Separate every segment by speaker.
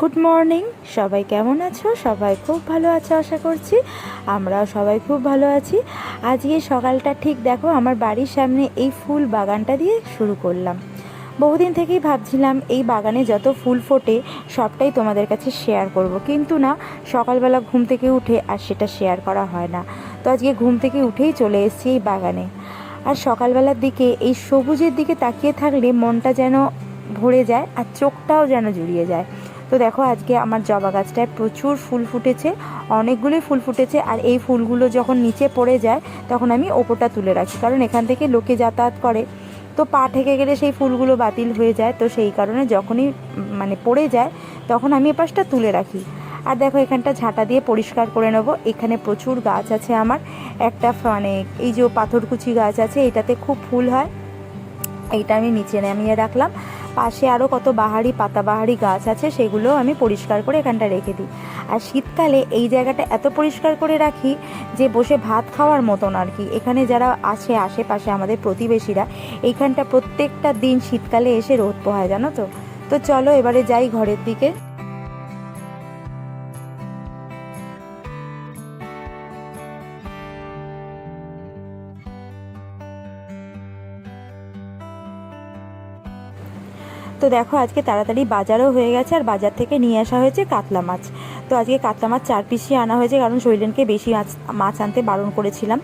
Speaker 1: Good morning সবাই কেমন আছো? সবাই খুব ভালো আছো, আশা করছি। আমরাও সবাই খুব ভালো আছি। আজকে সকালটা ঠিক দেখো, আমার বাড়ির সামনে এই ফুল বাগানটা দিয়ে শুরু করলাম। বহুদিন থেকেই ভাবছিলাম, এই বাগানে যত ফুল ফোটে, সবটাই তোমাদের কাছে শেয়ার করব। কিন্তু না, সকালবেলা ঘুম থেকে উঠে আর সেটা শেয়ার করা হয় না। তো আজকে ঘুম থেকে উঠেই চলে এসেছি এই বাগানে। আর সকালবেলার দিকে এই সবুজের দিকে তাকিয়ে থাকলে মনটা যেন ভরে যায় আর চোখটাও যেন জুড়িয়ে যায়। তো দেখো আজকে আমার জবা গাছটায় প্রচুর ফুল ফুটেছে, অনেকগুলোই ফুল ফুটেছে আর এই ফুলগুলো যখন নিচে পড়ে যায় তখন আমি ওপরটা তুলে রাখি। কারণ এখান থেকে লোকে যাতায়াত করে, তো পা ঠেকে গেলে সেই ফুলগুলো বাতিল হয়ে যায়। তো সেই কারণে যখনই মানে পড়ে যায় তখন আমি এ পাশটা তুলে রাখি। আর দেখো এখানটা ঝাঁটা দিয়ে পরিষ্কার করে নেব। এখানে প্রচুর গাছ আছে আমার। একটা মানে এই যে পাথরকুচি গাছ আছে, এটাতে খুব ফুল হয়। এইটা আমি নিচে নামিয়ে রাখলাম। পাশে আরও কত বাহারি, পাতাবাহারি গাছ আছে, সেগুলো আমি পরিষ্কার করে এখানটা রেখে দিই। আর শীতকালে এই জায়গাটা এত পরিষ্কার করে রাখি যে বসে ভাত খাওয়ার মতন আর কি। এখানে যারা আসে আশেপাশে আমাদের প্রতিবেশীরা, এইখানটা প্রত্যেকটা দিন শীতকালে এসে রোদ পোহায়, জানো তো? তো চলো এবারে যাই ঘরের দিকে। তো দেখো আজকে তাড়াতাড়ি বাজারও হয়ে গেছে আর বাজার থেকে নিয়ে আসা হয়েছে কাতলা মাছ। তো আজকে কাতলা মাছ চার পিসি আনা হয়েছে কারণ শৈলেনকে বেশি মাছ মাছ আনতে বারণ করেছিলাম।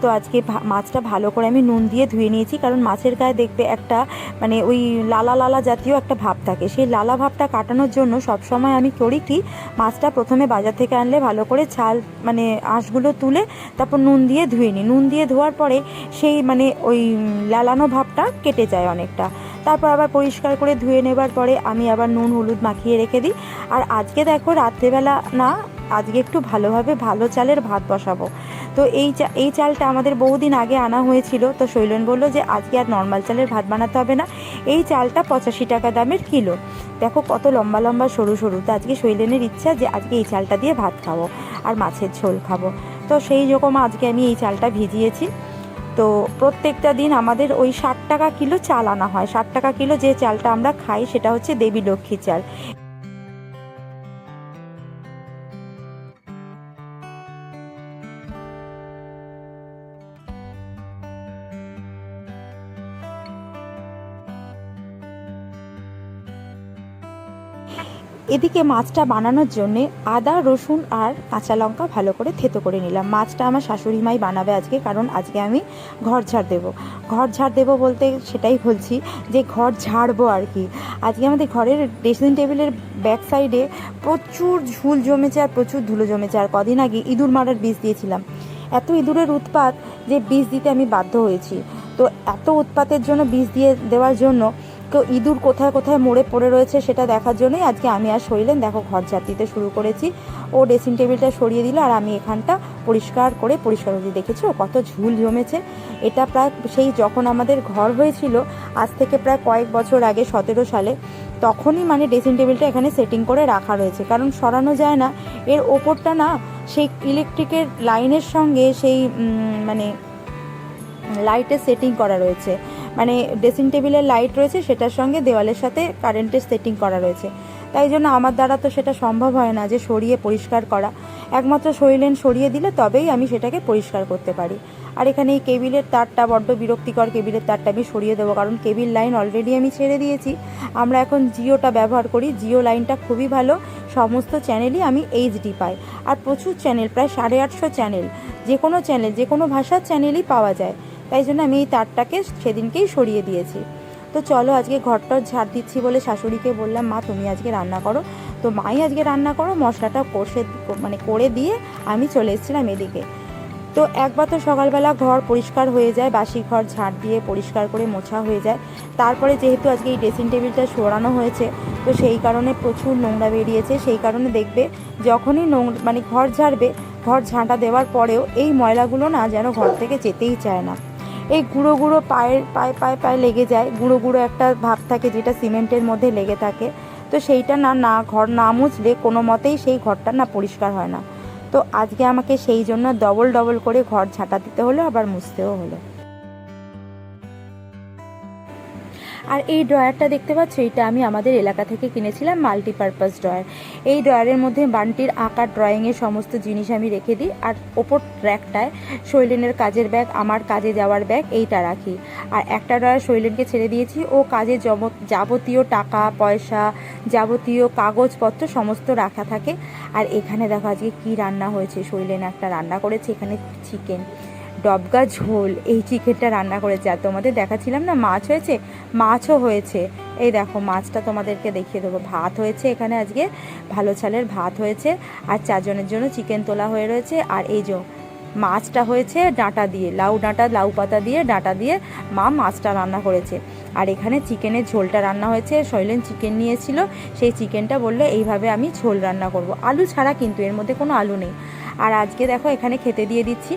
Speaker 1: তো আজকে মাছটা ভালো করে আমি নুন দিয়ে ধুয়ে নিয়েছি কারণ মাছের গায়ে দেখবে একটা মানে ওই লালা লালা জাতীয় একটা ভাব থাকে। সেই লালা ভাবটা কাটানোর জন্য সবসময় আমি করি কি, মাছটা প্রথমে বাজার থেকে আনলে ভালো করে ছাল মানে আঁশগুলো তুলে তারপর নুন দিয়ে ধুয়ে নিই। নুন দিয়ে ধোয়ার পরে সেই মানে ওই লালানো ভাবটা কেটে যায় অনেকটা। তারপর আবার পরিষ্কার করে ধুয়ে নেবার পরে আমি আবার নুন হলুদ মাখিয়ে রেখে দিই। আর আজকে দেখো রাত্রেবেলা না, আজকে একটু ভালোভাবে ভালো চালের ভাত বসাবো। তো এই চা, এই চালটা আমাদের বহুদিন আগে আনা হয়েছিল। তো শৈলেন বলল যে আজকে আর নর্মাল চালের ভাত বানাতে হবে না। এই চালটা পঁচাশি টাকা দামের কিলো। দেখো কত লম্বা লম্বা সরু সরু। তো আজকে শৈলেনের ইচ্ছা যে আজকে এই চালটা দিয়ে ভাত খাব আর মাছের ঝোল খাব। তো সেই রকম আজকে আমি এই চালটা ভিজিয়েছি। তো প্রত্যেকটা দিন আমাদের ওই ষাট টাকা কিলো চাল আনা হয়। ষাট টাকা কিলো যে চালটা আমরা খাই সেটা হচ্ছে দেবী লক্ষ্মী চাল। এদিকে মাছটা বানানোর জন্যে আদা, রসুন আর কাঁচা লঙ্কা ভালো করে থেতো করে নিলাম। মাছটা আমার শাশুড়ি মাই বানাবে আজকে, কারণ আজকে আমি ঘর ঝাড় দেবো। ঘর ঝাড় দেবো বলতে সেটাই বলছি যে ঘর ঝাড়বো আর কি। আজকে আমাদের ঘরের ড্রেসিং টেবিলের ব্যাক সাইডে প্রচুর ঝুল জমেছে আর প্রচুর ধুলো জমেছে। আর কদিন আগে ইঁদুর মারার বীজ দিয়েছিলাম। এত ইঁদুরের উৎপাত যে বীজ দিতে আমি বাধ্য হয়েছি। তো এত উৎপাতের জন্য বীজ দিয়ে দেওয়ার জন্য তো ইঁদুর কোথায় কোথায় মরে পড়ে রয়েছে সেটা দেখার জন্যই আজকে আমি আর শৈলেন দেখো, ঘর ঝাড় দিতে শুরু করেছি। ও ড্রেসিং টেবিলটা সরিয়ে দিল আর আমি এখানটা পরিষ্কার করে পরিষ্কার করে। দেখেছ কত ঝুল জমেছে। এটা প্রায় সেই যখন আমাদের ঘর হয়েছিল, আজ থেকে প্রায় কয়েক বছর আগে, সতেরো সালে, তখনই মানে ড্রেসিং টেবিলটা এখানে সেটিং করে রাখা রয়েছে। কারণ সরানো যায় না। এর ওপরটা না, সেই ইলেকট্রিকের লাইনের সঙ্গে সেই মানে লাইটের সেটিং করা রয়েছে। মানে ড্রেসিং টেবিলের লাইট রয়েছে, সেটার সঙ্গে দেওয়ালের সাথে কারেন্টের সেটিং করা রয়েছে। তাই জন্য আমার দ্বারা তো সেটা সম্ভব হয় না যে সরিয়ে পরিষ্কার করা। একমাত্র শরীরেন সরিয়ে দিলে তবেই আমি সেটাকে পরিষ্কার করতে পারি। আর এখানে এই কেবিলের তারটা বড্ড বিরক্তিকর, কেবিলের তারটা আমি সরিয়ে দেবো, কারণ কেবিল লাইন অলরেডি আমি ছেড়ে দিয়েছি। আমরা এখন জিওটা ব্যবহার করি, জিও লাইনটা খুবই ভালো, সমস্ত চ্যানেলই আমি এইচডি পাই। আর প্রচুর চ্যানেল প্রায় সাড়ে আটশো চ্যানেল যে কোনো চ্যানেল যে কোনো ভাষার চ্যানেলই পাওয়া যায়। তাই জন্য আমি এই তারটাকে সেদিনকেই সরিয়ে দিয়েছি। তো চলো আজকে ঘরটা ঝাড় দিচ্ছি বলে শাশুড়িকে বললাম, মা, তুমি আজকে রান্না করো। তো মাই আজকে রান্না করো, মশলাটা কষে মানে করে দিয়ে আমি চলে এসেছিলাম এদিকে। তো একবার তো সকালবেলা ঘর পরিষ্কার হয়ে যায়, বাসি ঘর ঝাড় দিয়ে পরিষ্কার করে মোছা হয়ে যায়। তারপরে যেহেতু আজকে এই ড্রেসিং টেবিলটা সরানো হয়েছে, তো সেই কারণে প্রচুর নোংরা বেরিয়েছে। সেই কারণে দেখবে যখনই নোংরা মানে ঘর ঝাড়বে, ঘর ঝাঁটা দেওয়ার পরেও এই ময়লাগুলো না যেন ঘর থেকে যেতেই চায় না। এই গুঁড়ো গুঁড়ো পায়ের, পায়ে পায়ে পায়ে লেগে যায়। গুঁড়ো গুঁড়ো একটা ভাব থাকে যেটা সিমেন্টের মধ্যে লেগে থাকে। তো সেইটা না না, ঘর না মুছলে কোনো মতেই সেই ঘরটা না পরিষ্কার হয় না। তো আজকে আমাকে সেই জন্য ডবল ডবল করে ঘর ঝাঁটা দিতে হলো, আবার মুছতেও হলো। আর এই ড্রয়ারটা দেখতে পাচ্ছ, এটা আমি আমাদের এলাকা থেকে কিনেছিলাম মাল্টিপারপাস ড্রয়ার। এই ড্রয়ারের মধ্যে বান্টির আঁকার ড্রয়িংয়ের সমস্ত জিনিস আমি রেখে দিই, আর ওপর ট্র্যাকটায় শৈলেনের কাজের ব্যাগ আমার কাজে যাওয়ার ব্যাগ এইটা রাখি। আর একটা ড্রয়ার শৈলেনকে ছেড়ে দিয়েছি, ও কাজে জব- যাবতীয় টাকা, পয়সা, যাবতীয় কাগজপত্র সমস্ত রাখা থাকে। আর এখানে দেখো আজকে কী রান্না হয়েছে, শৈলেন একটা রান্না করেছে, এখানে চিকেন ডবগা ঝোল, এই চিকেনটা রান্না করেছে। আর তোমাদের দেখাচ্ছিলাম না, মাছ হয়েছে? মাছও হয়েছে। এই দেখো, মাছটা তোমাদেরকে দেখিয়ে দেবো। ভাত হয়েছে এখানে আজকে, ভালো চালের ভাত হয়েছে। আর চারজনের জন্য চিকেন তোলা হয়ে রয়েছে। আর এই যে মাছটা হয়েছে ডাঁটা দিয়ে, লাউ ডাঁটা, লাউ পাতা দিয়ে, ডাঁটা দিয়ে মা মাছটা রান্না করেছে। আর এখানে চিকেনের ঝোলটা রান্না হয়েছে। শৈলেন চিকেন নিয়েছিল। সেই চিকেনটা বলল, এইভাবে আমি ঝোল রান্না করব। আলু ছাড়া কিন্তু এর মধ্যে কোনো আলু নেই। আর আজকে দেখো, এখানে খেতে দিয়ে দিচ্ছি।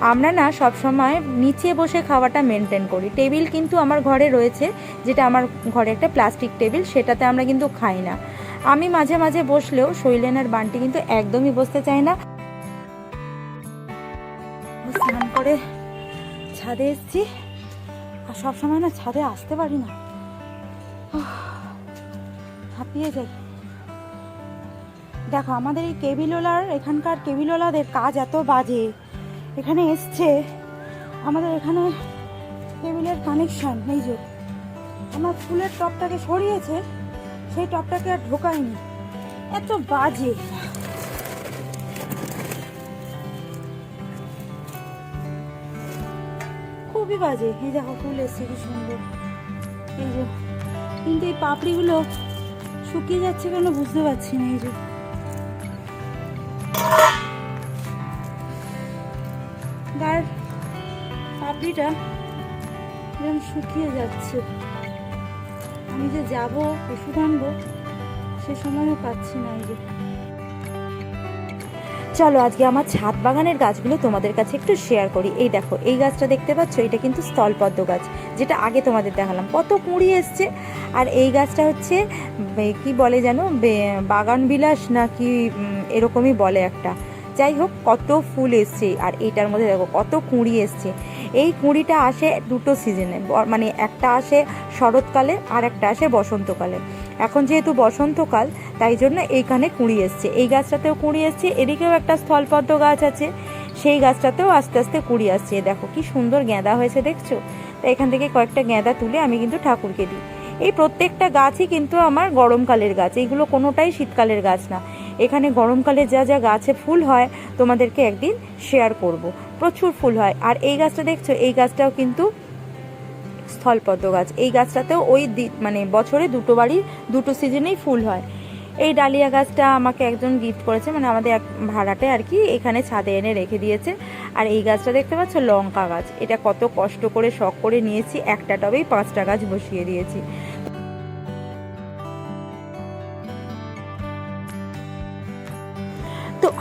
Speaker 1: আমরা না সব সময় নিচে বসে খাওয়াটা মেনটেন করি। টেবিল কিন্তু আমার ঘরে রয়েছে, যেটা আমার ঘরে একটা প্লাস্টিক টেবিল সেটাতে আমরা কিন্তু খাই না। আমি মাঝে মাঝে বসলেও শৈলেন আর বান্টি কিন্তু একদমই বসতে চায় না। স্নান করে ছাদে এসেছি। আর সবসময় না ছাদে আসতে পারি না। হাঁপিয়ে যাই। দেখো, আমাদের এই কেবিলওয়ালার এখানকার কেবিলওয়ালাদের কাজ এত বাজে। এখানে এসছে আমাদের এখানে টেবিলের কানেকশান, এই যে। আমার ফুলের টপটাকে সরিয়েছে, সেই টপটাকে আর ঢোকায়নি। এত বাজে। খুবই বাজে। এই দেখো, ফুল এসছে, কি সুন্দর। এই যে, কিন্তু এই পাপড়িগুলো শুকিয়ে যাচ্ছে কেন বুঝতে পারছি না, এই যে। পাপড়িটা যেন শুকিয়ে যাচ্ছে। আমি যে যাব, ওষুধ আনব, সে সময়ও পাচ্ছি না এই যে। চলো, আজকে আমার ছাদ বাগানের গাছগুলো তোমাদের কাছে একটু শেয়ার করি। এই দেখো, এই গাছটা দেখতে পাচ্ছ? এটা কিন্তু স্থলপদ্ম গাছ, যেটা আগে তোমাদের দেখালাম। কত কুঁড়ি এসছে। আর এই গাছটা হচ্ছে কি বলে যেন? বাগান বিলাস না কি এরকমই বলে একটা। যাই হোক, কত ফুল এসছে। আর এইটার মধ্যে দেখো, কত কুঁড়ি এসছে। এই কুঁড়িটা আসে দুটো সিজনে। মানে একটা আসে শরৎকালে আর একটা আসে বসন্তকালে। এখন যেহেতু বসন্তকাল, তাই জন্য এইখানে কুঁড়ি এসছে। এই গাছটাতেও কুঁড়ি এসছে, এদিকেও একটা স্থলপদ্ম গাছ আছে। সেই গাছটাতেও আস্তে আস্তে কুঁড়ি আসছে। দেখো, কি সুন্দর গেঁদা হয়েছে, দেখছ? তা এখান থেকে কয়েকটা গেঁদা তুলে আমি কিন্তু ঠাকুরকে দিই। এই প্রত্যেকটা গাছই কিন্তু আমার গরমকালের গাছ। এইগুলো কোনোটাই শীতকালের গাছ না। এখানে গরমকালে যা যা গাছে ফুল হয়, তোমাদেরকে একদিন শেয়ার করব। প্রচুর ফুল হয়। আর এই গাছটা দেখছ, এই গাছটাও কিন্তু স্থলপদ্ম গাছ। এই গাছটাতেও ওই মানে বছরে দুটো বাড়ি, দুটো সিজনেই ফুল হয়। এই ডালিয়া গাছটা আমাকে একজন গিফট করেছে মানে আমাদের এক ভাড়াটে আর কি, এখানে ছাদে এনে রেখে দিয়েছে। আর এই গাছটা দেখতে পাচ্ছ, লঙ্কা গাছ। এটা কত কষ্ট করে শখ করে নিয়েছি, একটা টবেই পাঁচটা গাছ বসিয়ে দিয়েছি।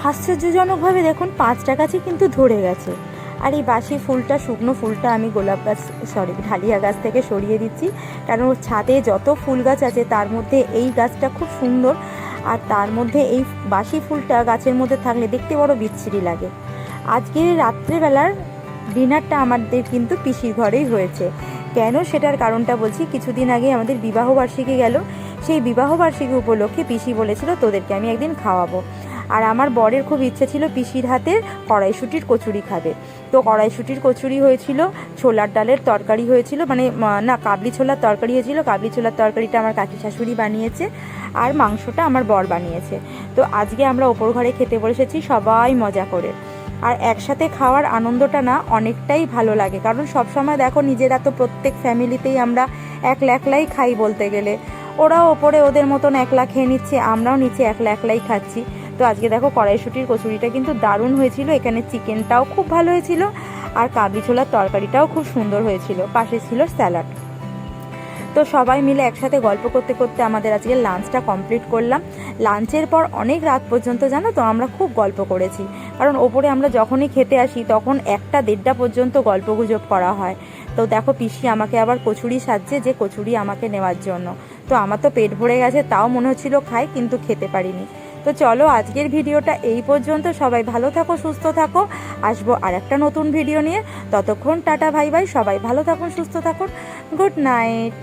Speaker 1: আশ্চর্যজনকভাবে দেখুন, পাঁচটা গাছই কিন্তু ধরে গেছে। আর এই বাসি ফুলটা, শুকনো ফুলটা আমি গোলাপ গাছ সরি ঢালিয়া গাছ থেকে সরিয়ে দিচ্ছি। কারণ ছাদে যত ফুল গাছ আছে, তার মধ্যে এই গাছটা খুব সুন্দর। আর তার মধ্যে এই বাসি ফুলটা গাছের মধ্যে থাকলে দেখতে বড় বিচ্ছিরি লাগে। আজকে রাত্রেবেলার ডিনারটা আমাদের কিন্তু পিসির ঘরেই হয়েছে। কেন সেটার কারণটা বলছি, কিছুদিন আগে আমাদের বিবাহবার্ষিকী গেল। সেই বিবাহবার্ষিকী উপলক্ষে পিসি বলেছিল, তোদেরকে আমি একদিন খাওয়াবো। আর আমার বরের খুব ইচ্ছে ছিল পিসির হাতের কড়াইশুটির কচুরি খাবে। তো কড়াইশুটির কচুরি হয়েছিল, ছোলার ডালের তরকারি হয়েছিল মানে না, কাবলি ছোলার তরকারি হয়েছিল। কাবলি ছোলার তরকারিটা আমার কাকি শাশুড়ি বানিয়েছে আর মাংসটা আমার বর বানিয়েছে। তো আজকে আমরা ওপর ঘরে খেতে বসেছি, সবাই মজা করে। আর একসাথে খাওয়ার আনন্দটা না অনেকটাই ভালো লাগে। কারণ সবসময় দেখো নিজেরা তো প্রত্যেক ফ্যামিলিতেই আমরা একলা একলাই খাই বলতে গেলে। ওরাও ওপরে ওদের মতন একলা খেয়ে নিচ্ছে, আমরাও নিচে একলা একলাই খাচ্ছি। তো আজকে দেখো কড়াইশুটির কচুরিটা কিন্তু দারুণ হয়েছিল। এখানে চিকেনটাও খুব ভালো হয়েছিল আর কাবলি ছোলার তরকারিটাও খুব সুন্দর হয়েছিল। পাশে ছিল স্যালাড। তো সবাই মিলে একসাথে গল্প করতে করতে আমাদের আজকে লাঞ্চটা কমপ্লিট করলাম। লাঞ্চের পর অনেক রাত পর্যন্ত, জানো তো, আমরা খুব গল্প করেছি। কারণ ওপরে আমরা যখনই খেতে আসি, তখন একটা দেড়টা পর্যন্ত গল্পগুজব করা হয়। তো দেখো পিসি আমাকে আবার কচুরি সাজছে, যে কচুরি আমাকে নেওয়ার জন্য। তো আমার তো পেট ভরে গেছে, তাও মনে হচ্ছিল খাই, কিন্তু খেতে পারিনি। তো চলো আজকের ভিডিওটা এই পর্যন্ত। সবাই ভালো থাকো, সুস্থ থাকো। আসব আর একটা নতুন ভিডিও নিয়ে। ততক্ষণ টাটা ভাই ভাই সবাই ভালো থাকুন, সুস্থ থাকুন। Good night.